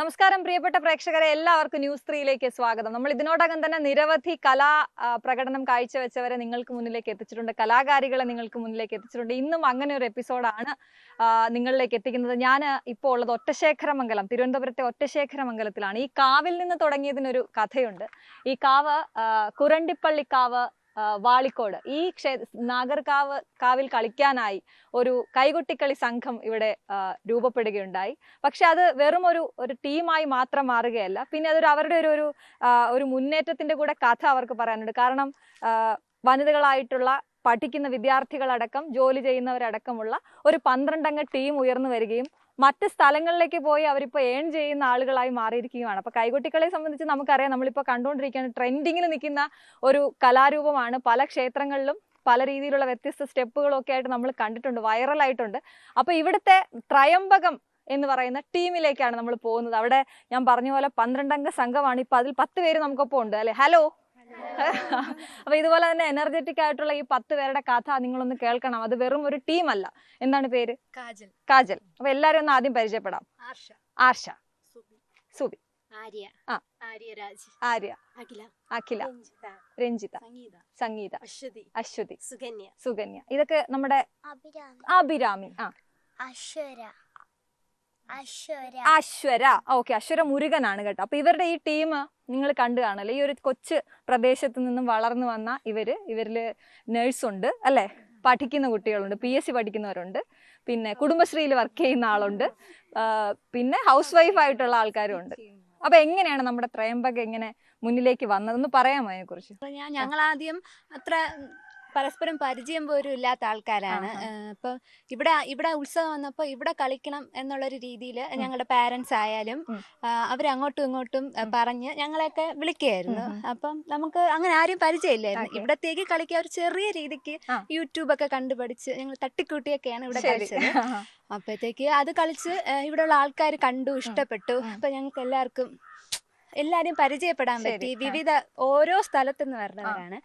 നമസ്കാരം പ്രിയപ്പെട്ട പ്രേക്ഷകരെ. എല്ലാവർക്കും ന്യൂസ് ത്രീയിലേക്ക് സ്വാഗതം. നമ്മൾ ഇതിനോടകം തന്നെ നിരവധി കലാ പ്രകടനം കാഴ്ചവെച്ചവരെ നിങ്ങൾക്ക് മുന്നിലേക്ക് എത്തിച്ചിട്ടുണ്ട്. കലാകാരികളെ നിങ്ങൾക്ക് മുന്നിലേക്ക് എത്തിച്ചിട്ടുണ്ട്. ഇന്നും അങ്ങനെ ഒരു എപ്പിസോഡാണ് നിങ്ങളിലേക്ക് എത്തിക്കുന്നത്. ഞാൻ ഇപ്പോൾ ഉള്ളത് ഒറ്റശേഖരമംഗലം തിരുവനന്തപുരത്തെ ഒറ്റശേഖരമംഗലത്തിലാണ്. ഈ കാവിൽ നിന്ന് തുടങ്ങിയതിനൊരു കഥയുണ്ട്. ഈ കാവ് കുരണ്ടിപ്പള്ളിക്കാവ് വാളിക്കോട്. ഈ ക്ഷേ നാഗർകാവ് കാവിൽ കളിക്കാനായി ഒരു കൈകൊട്ടിക്കളി സംഘം ഇവിടെ രൂപപ്പെടുകയുണ്ടായി. പക്ഷെ അത് വെറും ഒരു ഒരു ടീമായി മാത്രം മാറുകയല്ല. പിന്നെ അതൊരു അവരുടെ ഒരു ഒരു ഒരു മുന്നേറ്റത്തിന്റെ കൂടെ കഥ അവർക്ക് പറയാനുണ്ട്. കാരണം വനിതകളായിട്ടുള്ള പഠിക്കുന്ന വിദ്യാർത്ഥികളടക്കം ജോലി ചെയ്യുന്നവരടക്കമുള്ള ഒരു പന്ത്രണ്ടംഗ ടീം ഉയർന്നു വരികയും മറ്റ് സ്ഥലങ്ങളിലേക്ക് പോയി അവരിപ്പോൾ ഏൺ ചെയ്യുന്ന ആളുകളായി മാറിയിരിക്കുകയാണ്. അപ്പോൾ കൈകുട്ടികളെ സംബന്ധിച്ച് നമുക്കറിയാം നമ്മളിപ്പോൾ കണ്ടുകൊണ്ടിരിക്കുകയാണ് ട്രെൻഡിങ്ങിൽ നിൽക്കുന്ന ഒരു കലാരൂപമാണ്. പല ക്ഷേത്രങ്ങളിലും പല രീതിയിലുള്ള വ്യത്യസ്ത സ്റ്റെപ്പുകളൊക്കെ ആയിട്ട് നമ്മൾ കണ്ടിട്ടുണ്ട് വൈറലായിട്ടുണ്ട്. അപ്പോൾ ഇവിടുത്തെ ത്രയംബകം എന്ന് പറയുന്ന ടീമിലേക്കാണ് നമ്മൾ പോകുന്നത്. അവിടെ ഞാൻ പറഞ്ഞ പോലെ പന്ത്രണ്ടംഗ സംഘമാണ്. ഇപ്പൊ അതിൽ പത്ത് പേര് നമുക്കൊപ്പം ഉണ്ട് അല്ലേ? ഹലോ അപ്പൊ ഇതുപോലെ തന്നെ എനർജറ്റിക് ആയിട്ടുള്ള ഈ പത്ത് പേരുടെ കഥ നിങ്ങളൊന്ന് കേൾക്കണം. അത് വെറും ഒരു ടീം അല്ല. എന്താണ് പേര്? കാജൽ. കാജൽ. അപ്പൊ എല്ലാരും ഒന്ന് ആദ്യം പരിചയപ്പെടാം. ആർഷ. ആർഷ. സുബി. സുബി. ആര്യ. ആ. ആര്യരാജ് ആര്യ. അഖില. അഖില. രഞ്ജിത. സംഗീത. സംഗീത. അശ്വതി. അശ്വതി. സുകന്യ. സുകന്യ. ഇതൊക്കെ നമ്മുടെ അഭിരാമി. അഭിരാമി. ആ. അശ്വര. അശ്വര. അശ്വര. ഓക്കെ അശ്വര മുരുകനാണ് കേട്ടോ. അപ്പൊ ഇവരുടെ ഈ ടീം നിങ്ങൾ കണ്ടു കാണല്ലേ ഈ ഒരു കൊച്ചു പ്രദേശത്ത് നിന്നും വളർന്നു വന്ന ഇവർ ഇവരിൽ നേഴ്സുണ്ട് അല്ലെ? പഠിക്കുന്ന കുട്ടികളുണ്ട്. പി എസ് സി പഠിക്കുന്നവരുണ്ട്. പിന്നെ കുടുംബശ്രീയിൽ വർക്ക് ചെയ്യുന്ന ആളുണ്ട്. പിന്നെ ഹൗസ് വൈഫ് ആയിട്ടുള്ള ആൾക്കാരും ഉണ്ട്. അപ്പൊ എങ്ങനെയാണ് നമ്മുടെ ത്രയംബക എങ്ങനെ മുന്നിലേക്ക് വന്നതെന്ന് പറയാമോ അതിനെ കുറിച്ച് ഞാൻ ഞങ്ങൾ ആദ്യം അത്ര പരസ്പരം പരിചയം പോലും ഇല്ലാത്ത ആൾക്കാരാണ്. ഇപ്പൊ ഇവിടെ ഇവിടെ ഉത്സവം വന്നപ്പോ ഇവിടെ കളിക്കണം എന്നുള്ളൊരു രീതിയിൽ ഞങ്ങളുടെ പാരന്റ്സ് ആയാലും അവരങ്ങോട്ടും ഇങ്ങോട്ടും പറഞ്ഞ് ഞങ്ങളെയൊക്കെ വിളിക്കുകയായിരുന്നു. അപ്പം നമുക്ക് അങ്ങനെ ആരും പരിചയമില്ലായിരുന്നു. ഇവിടത്തേക്ക് കളിക്കാൻ ഒരു ചെറിയ രീതിക്ക് യൂട്യൂബൊക്കെ കണ്ടുപഠിച്ച് ഞങ്ങൾ തട്ടിക്കൂട്ടിയൊക്കെയാണ് ഇവിടെ കളിച്ചത്. അപ്പോഴത്തേക്ക് അത് കളിച്ച് ഇവിടെയുള്ള ആൾക്കാർ കണ്ടു ഇഷ്ടപ്പെട്ടു. അപ്പൊ ഞങ്ങൾക്ക് എല്ലാവർക്കും എല്ലാരും പരിചയപ്പെടാൻ പറ്റി. വിവിധ ഓരോ സ്ഥലത്തുനിന്ന് വരുന്നവരാണ്.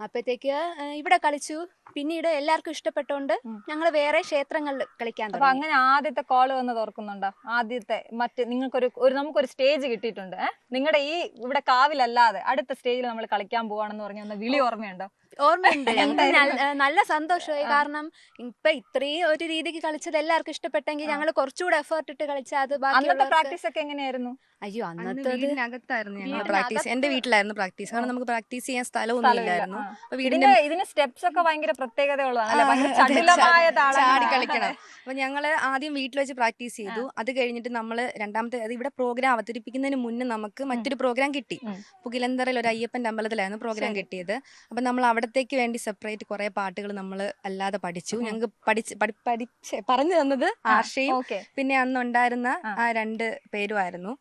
അപ്പോഴത്തേക്ക് ഏഹ് ഇവിടെ കളിച്ചു. പിന്നീട് എല്ലാവർക്കും ഇഷ്ടപ്പെട്ടോണ്ട്. ഞങ്ങൾ വേറെ ക്ഷേത്രങ്ങളിൽ കളിക്കാൻ അപ്പൊ അങ്ങനെ ആദ്യത്തെ കോൾ വന്ന് തോർക്കുന്നുണ്ടോ ആദ്യത്തെ മറ്റ് നിങ്ങൾക്കൊരു ഒരു നമുക്കൊരു സ്റ്റേജ് കിട്ടിയിട്ടുണ്ട് നിങ്ങളുടെ ഈ ഇവിടെ കാവിലല്ലാതെ അടുത്ത സ്റ്റേജിൽ നമ്മൾ കളിക്കാൻ പോവാണെന്ന് പറഞ്ഞ വിളി ഓർമ്മയുണ്ടോ? ഓർമ്മയുണ്ട്. ഞങ്ങൾക്ക്? നല്ല- സന്തോഷമായി. കാരണം ഇപ്പൊ ഇത്രയും ഒരു രീതിക്ക് കളിച്ചത് എല്ലാവർക്കും ഇഷ്ടപ്പെട്ടെങ്കിൽ. ഞങ്ങൾ കുറച്ചുകൂടെ എഫേർട്ട് ഇട്ട് കളിച്ചാൽ അത് ബാക്കിയുള്ളവർക്ക് പ്രാക്ടീസ് ഒക്കെ എങ്ങനെയായിരുന്നു? അയ്യോ അന്ന് അന്നത്തെ വീടിനകത്തായിരുന്നു ഞങ്ങൾ പ്രാക്ടീസ് എന്റെ വീട്ടിലായിരുന്നു പ്രാക്ടീസ് കാരണം നമുക്ക് പ്രാക്ടീസ് ചെയ്യാൻ സ്ഥലമൊന്നും സ്ഥലമില്ല. ഇല്ലായിരുന്നു. അപ്പൊ വീടിന്റെ ഇതിന് സ്റ്റെപ്സ് ഒക്കെ ഭയങ്കര ചടുലമായ ചാടി. കളിക്കണം അപ്പൊ ഞങ്ങൾ ആദ്യം വീട്ടിൽ വെച്ച് പ്രാക്ടീസ് ചെയ്തു. അത് കഴിഞ്ഞിട്ട് നമ്മൾ രണ്ടാമത്തെ അത് ഇവിടെ പ്രോഗ്രാം അവതരിപ്പിക്കുന്നതിന് മുന്നേ നമുക്ക് മറ്റൊരു പ്രോഗ്രാം കിട്ടി. പുകിലന്തറയിൽ ഒരു അയ്യപ്പന്റെ അമ്പലത്തിലായിരുന്നു പ്രോഗ്രാം കിട്ടിയത്. അപ്പൊ നമ്മൾ അവിടത്തേക്ക് വേണ്ടി സെപ്പറേറ്റ് കുറെ പാട്ടുകൾ നമ്മൾ അല്ലാതെ പഠിച്ചു. ഞങ്ങൾക്ക് പഠിച്ച് പഠി- പഠിച്ച് പറഞ്ഞു തന്നത് ആർഷയും പിന്നെ അന്നുണ്ടായിരുന്ന ആ. ആ രണ്ട് പേരുമായിരുന്നു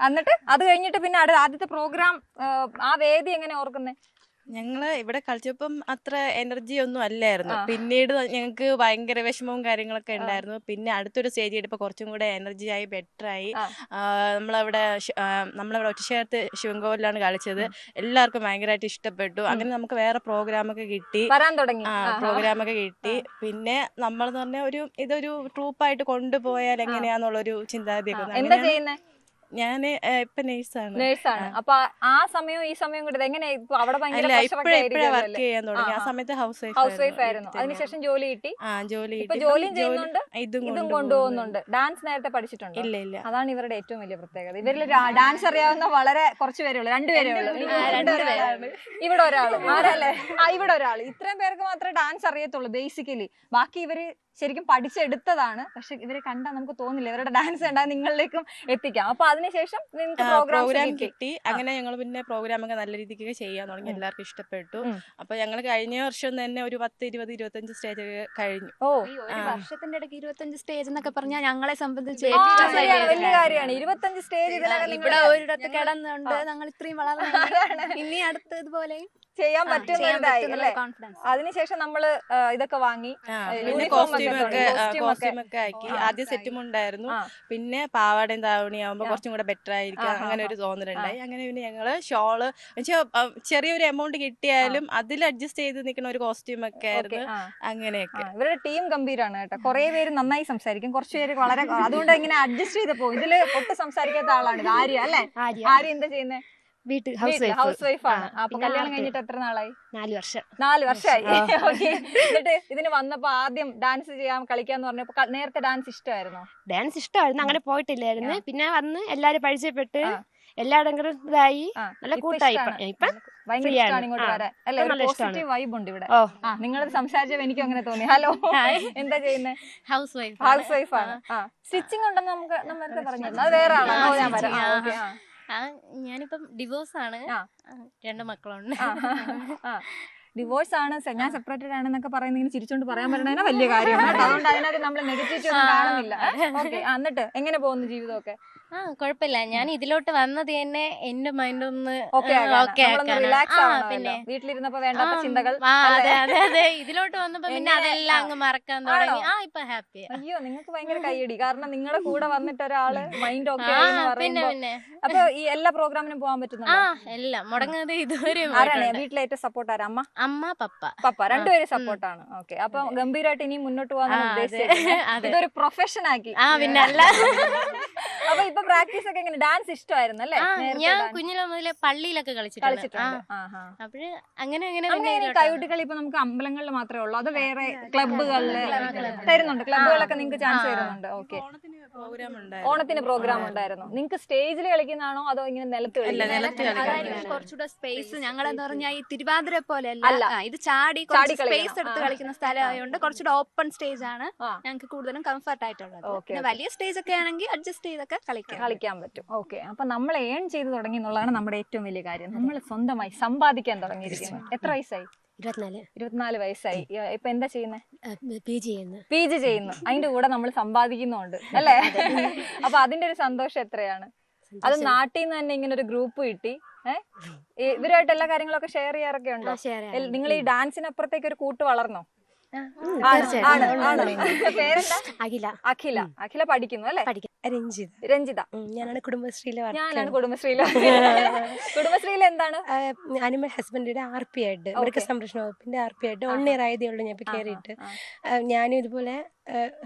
എന്നിട്ട് അത് കഴിഞ്ഞിട്ട് പിന്നെ ആദ്യത്തെ പ്രോഗ്രാം ആ വേദി എങ്ങനെ ഓർക്കുന്നേ? ഞങ്ങൾ ഇവിടെ കളിച്ചപ്പം അത്ര എനർജി ഒന്നും അല്ലായിരുന്നു. പിന്നീട് ഞങ്ങൾക്ക് ഭയങ്കര വിഷമവും കാര്യങ്ങളൊക്കെ ഉണ്ടായിരുന്നു. പിന്നെ അടുത്തൊരു സ്റ്റേജ് ആയിട്ട് കുറച്ചും കൂടെ എനർജി ആയി ബെറ്റർ ആയി. നമ്മളവിടെ നമ്മളവിടെ ഒറ്റശേരത്ത് ശിവൻകോവിലാണ് കളിച്ചത്. എല്ലാവർക്കും ഭയങ്കരമായിട്ട് ഇഷ്ടപ്പെട്ടു. അങ്ങനെ നമുക്ക് വേറെ പ്രോഗ്രാം ഒക്കെ കിട്ടി. വരാൻ തുടങ്ങി. പ്രോഗ്രാം ഒക്കെ കിട്ടി. പിന്നെ നമ്മൾ എന്ന് പറഞ്ഞ ഒരു ഇതൊരു ട്രൂപ്പായിട്ട് കൊണ്ടുപോയാൽ എങ്ങനെയാന്നുള്ളൊരു ചിന്താഗതിയൊക്കെ ഞാൻ ഇപ്പൊ നേഴ്സാണ്. നേഴ്സാണ്. അപ്പൊ ആ സമയവും ഈ സമയവും കൂടി എങ്ങനെ അവിടെ വർക്ക് ചെയ്യാൻ തുടങ്ങി ആ. സമയത്ത് ഹൗസ് വൈഫ് ഹൗസ് വൈഫ് ആയിരുന്നു. അതിനുശേഷം ജോലി കിട്ടി. ആ ജോലി. ജോലിയും ജോലി- ചെയ്യുന്നുണ്ട്. ഇതും കൊണ്ടുപോകുന്നുണ്ട്. ഡാൻസ് നേരത്തെ പഠിച്ചിട്ടുണ്ട്? ഇല്ല ഇല്ല. അതാണ് ഇവരുടെ ഏറ്റവും വലിയ പ്രത്യേകത. ഇവരിൽ ഡാൻസ് അറിയാവുന്ന വളരെ കുറച്ച് പേരേ. ഉള്ളൂ രണ്ടുപേരേ ഉള്ളൂ ഇവിടെ ഒരാൾ ആരല്ലേ ആ ഇവിടെ ഒരാൾ ഇത്രയും പേർക്ക് മാത്രമേ ഡാൻസ് അറിയത്തുള്ളൂ ബേസിക്കലി ബാക്കി ഇവർ ശരിക്കും പഠിച്ചെടുത്തതാണ്. പക്ഷെ ഇവരെ കണ്ടാൽ നമുക്ക് തോന്നില്ല. ഇവരുടെ ഡാൻസ് കണ്ടാൽ നിങ്ങളിലേക്കും എത്തിക്കാം. അപ്പൊ അതിനുശേഷം നിങ്ങൾക്ക് പ്രോഗ്രാം കിട്ടി. അങ്ങനെ ഞങ്ങൾ പിന്നെ പ്രോഗ്രാം ഒക്കെ നല്ല രീതിക്ക് ചെയ്യാൻ തുടങ്ങി. എല്ലാവർക്കും ഇഷ്ടപ്പെട്ടു. അപ്പൊ ഞങ്ങൾ കഴിഞ്ഞ വർഷം തന്നെ ഒരു പത്ത് ഇരുപത് ഇരുപത്തഞ്ച് സ്റ്റേജ് ഒക്കെ കഴിഞ്ഞു. ഓ. വർഷത്തിന്റെ ഇടയ്ക്ക് ഇരുപത്തഞ്ച് സ്റ്റേജ് എന്നൊക്കെ പറഞ്ഞാൽ ഞങ്ങളെ സംബന്ധിച്ച് വലിയ കാര്യമാണ്. ഇരുപത്തഞ്ച് സ്റ്റേജ് ഇവിടെ ഒരിടത്ത് കിടന്നുണ്ട്. ഞങ്ങൾ ഇത്രയും വളർന്നു ഇനി അടുത്ത് ഇതുപോലെ ചെയ്യാൻ പറ്റുന്നുള്ള അല്ലേ? അതിനുശേഷം നമ്മൾ ഇതൊക്കെ വാങ്ങി യൂണിഫോം പിന്നെ ഒക്കെ ഒക്കെ തുടങ്ങി. costume ഒക്കെ. കോസ്റ്റ്യൂം ഒക്കെ ആക്കി. ആദ്യം സെറ്റും ഉണ്ടായിരുന്നു. പിന്നെ പാവാടയും താവണി ആവുമ്പോ കുറച്ചും കൂടെ ബെറ്റർ ആയിരിക്കും. അങ്ങനെ ഒരു തോന്നലുണ്ടായി അങ്ങനെ പിന്നെ ഞങ്ങൾ ഷോൾ ചെറിയൊരു എമൗണ്ട് കിട്ടിയാലും അതിൽ അഡ്ജസ്റ്റ് ചെയ്ത് നിൽക്കുന്ന ഒരു കോസ്റ്റ്യൂം ഒക്കെ ആയിരുന്നു. അങ്ങനെയൊക്കെ. ഇവരുടെ ടീം ഗംഭീരാണ് കേട്ടോ. കുറെ പേര് നന്നായി സംസാരിക്കും. കുറച്ച് പേര് വളരെ അതുകൊണ്ട് ഇങ്ങനെ അഡ്ജസ്റ്റ് ചെയ്ത് ചെയ്തപ്പോ ഇതിൽ ഒട്ടും സംസാരിക്കാത്ത ആളാണ് ഇത് ആര്യ അല്ലേ? ആര്യ. എന്താ ചെയ്യുന്നത് വീട്ടിൽ ഹൗസ് വൈഫ് ഹൗസ് വൈഫ് ആണ് അപ്പൊ കല്യാണം കഴിഞ്ഞിട്ട് എത്ര നാളായി? നാല് വർഷം. നാല് വർഷമായി. എന്നിട്ട് ഇതിന് വന്നപ്പോ ആദ്യം ഡാൻസ് ചെയ്യാൻ കളിക്കാന്ന് പറഞ്ഞപ്പോ നേരത്തെ ഡാൻസ് ഇഷ്ടമായിരുന്നോ? ഡാൻസ് ഇഷ്ടമായിരുന്നു. അങ്ങനെ പോയിട്ടില്ലായിരുന്നു. പിന്നെ വന്ന് എല്ലാരും പരിചയപ്പെട്ട്. എല്ലായിടങ്ങളും ഇതായി. നല്ല കൂട്ടായി നിങ്ങൾ ഇപ്പൊ ഭയങ്കര. ഇഷ്ടമാണ് ഇങ്ങോട്ട് വരാൻ. അല്ലെ. പോസിറ്റീവ് വൈബ് ഉണ്ട് ഇവിടെ. ആ നിങ്ങളത് സംസാരിച്ചപ്പോ എനിക്കും അങ്ങനെ തോന്നി. ഹലോ. എന്താ ചെയ്യുന്നത് ഹൗസ് വൈഫ് ഹൗസ് വൈഫ് ആണ്. ആ. സ്റ്റിച്ചിങ് ഉണ്ടെന്ന് നമുക്ക് നമ്മൾ പറഞ്ഞു പറഞ്ഞിരുന്നു. അത് വേറെ ആണോ ഓ, ഞാൻ വരാം. ആ ഞാനിപ്പം ഡിവോഴ്സ് ആണ് രണ്ട് മക്കളുണ്ട്. ഡിവോഴ്സ് ആണ് ഞാൻ സെപ്പറേറ്റഡ് ആണെന്നൊക്കെ പറയുന്നത് ഇങ്ങനെ ചിരിച്ചോണ്ട് പറയാൻ പറ്റണ വലിയ കാര്യമാണ് അതുകൊണ്ട് അതിനകത്ത് നമ്മൾ നെഗറ്റീവ് ഒന്നും കാണുന്നില്ല. ഓക്കെ എന്നിട്ട് എങ്ങനെ പോകുന്നു ജീവിതമൊക്കെ? ആ കുഴപ്പമില്ല ഞാൻ ഇതിലോട്ട് വന്നത് തന്നെ എന്റെ മൈൻഡ് ഒന്ന് ഓക്കെ പിന്നെ. വീട്ടിലിരുന്നപ്പോ വേണ്ടാത്ത ചിന്തകൾ. അതെ അതെ. അതെ ഇതിലോട്ട് വന്നപ്പോ പിന്നെ അതെല്ലാം അങ്ങ് മറക്കാൻ തുടങ്ങി. ആ ഇപ്പൊ ഹാപ്പി അയ്യോ നിങ്ങൾക്ക് ഭയങ്കര കൈയടി. കാരണം നിങ്ങളുടെ കൂടെ വന്നിട്ട് ഒരാൾ മൈൻഡ് ഓക്കെ പിന്നെ പിന്നെ. അപ്പൊ ഈ എല്ലാ പ്രോഗ്രാമിനും പോകാൻ ആ എല്ലാം മുടങ്ങാതെ ഇതുവരെ ആരാണ്? വീട്ടിലെ ഏറ്റവും സപ്പോർട്ട് ആരാ? അമ്മ? അമ്മ പപ്പ. പപ്പ. രണ്ടുപേരും സപ്പോർട്ടാണ് ഓക്കെ അപ്പൊ ഗംഭീരമായിട്ട് ഇനി മുന്നോട്ട് പോകാൻ. ഉദ്ദേശിച്ചത്. ഇതൊരു പ്രൊഫഷൻ ആക്കി. ആ പിന്നെ അല്ല. അപ്പൊ പ്രാക്ടീസ് ഒക്കെ എങ്ങനെ ഡാൻസ് ഇഷ്ടമായിരുന്നു അല്ലേ ഞാൻ കുഞ്ഞിലെ മുതലേ പള്ളിയിലൊക്കെ കളിച്ചിട്ടുണ്ട് അപ്പോൾ അപ്പോഴ് അങ്ങനെ അങ്ങനെ നമുക്ക് പിന്നെ ഇങ്ങനെ കൈകൊട്ടിക്കളി ഇപ്പൊ നമുക്ക് അമ്പലങ്ങളിൽ മാത്രമേ ഉള്ളൂ അത് വേറെ ക്ലബുകളിൽ. തരുന്നുണ്ട് ക്ലബുകളൊക്കെ നിങ്ങൾക്ക് ചാൻസ്. തരുന്നുണ്ട് ഓക്കെ ഓണത്തിന് പ്രോഗ്രാം ഉണ്ടായിരുന്നു നിങ്ങൾക്ക് സ്റ്റേജിൽ കളിക്കുന്നതാണോ അതോ ഇങ്ങനെ നിലത്ത്. കുറച്ചുകൂടെ സ്പേസ് ഞങ്ങളെന്ന് പറഞ്ഞാൽ ഈ തിരുവാതിര പോലെ അല്ല. ഇത് ചാടി ചാടി സ്പേസ്. എടുത്ത്. കളിക്കുന്ന സ്ഥലമായതുകൊണ്ട് കുറച്ചുകൂടെ ഓപ്പൺ സ്റ്റേജ് ആണ്. ഞങ്ങൾക്ക് കൂടുതലും കംഫർട്ട് ആയിട്ടുള്ളത്. വലിയ സ്റ്റേജ് ഒക്കെ ആണെങ്കിൽ അഡ്ജസ്റ്റ് ചെയ്തൊക്കെ കളിക്കാം കളിക്കാൻ പറ്റും. ഓക്കെ. അപ്പൊ നമ്മൾ ഏൺ ചെയ്ത് തുടങ്ങി എന്നുള്ളതാണ് നമ്മുടെ ഏറ്റവും വലിയ കാര്യം. നമ്മൾ സ്വന്തമായി സമ്പാദിക്കാൻ തുടങ്ങിയിരിക്കുന്നു. എത്ര വയസ്സായി? ഇരുപത്തിനാല്. ഇരുപത്തിനാല് വയസ്സായി. ഇപ്പൊ എന്താ ചെയ്യുന്നത് പി ജി ചെയ്യുന്നു. പി ജി ചെയ്യുന്നു. അതിന്റെ കൂടെ നമ്മൾ സമ്പാദിക്കുന്നുണ്ട്. അല്ലേ? അപ്പൊ അതിന്റെ ഒരു സന്തോഷം എത്രയാണ്? അത് നാട്ടിൽ നിന്ന് തന്നെ ഇങ്ങനെ ഒരു ഗ്രൂപ്പ് കിട്ടി. ഏഹ് ഇവരുമായിട്ട് എല്ലാ കാര്യങ്ങളൊക്കെ ഷെയർ ചെയ്യാറൊക്കെ ഉണ്ടോ? നിങ്ങൾ ഈ ഡാൻസിനപ്പുറത്തേക്ക് ഒരു കൂട്ട് വളർന്നോ? അഖില. അഖില. അഖില പഠിക്കുന്നു അല്ലേ? രഞ്ജിത. രഞ്ജിത. ഞാനാണ് കുടുംബശ്രീയിലെ ഞാനാണ് കുടുംബശ്രീയിൽ കുടുംബശ്രീയിൽ എന്താണ്? അനിമൽ ഹസ്ബൻഡിന്റെ ആർ പി ആയിട്ട്. മൃഗസംരക്ഷണ വകുപ്പിന്റെ ആർ പി ആയിട്ട് വൺ ഇയർ ആയതേ ഉള്ളൂ ഞാൻ ഇപ്പൊ കയറിയിട്ട് ഞാനും ഇതുപോലെ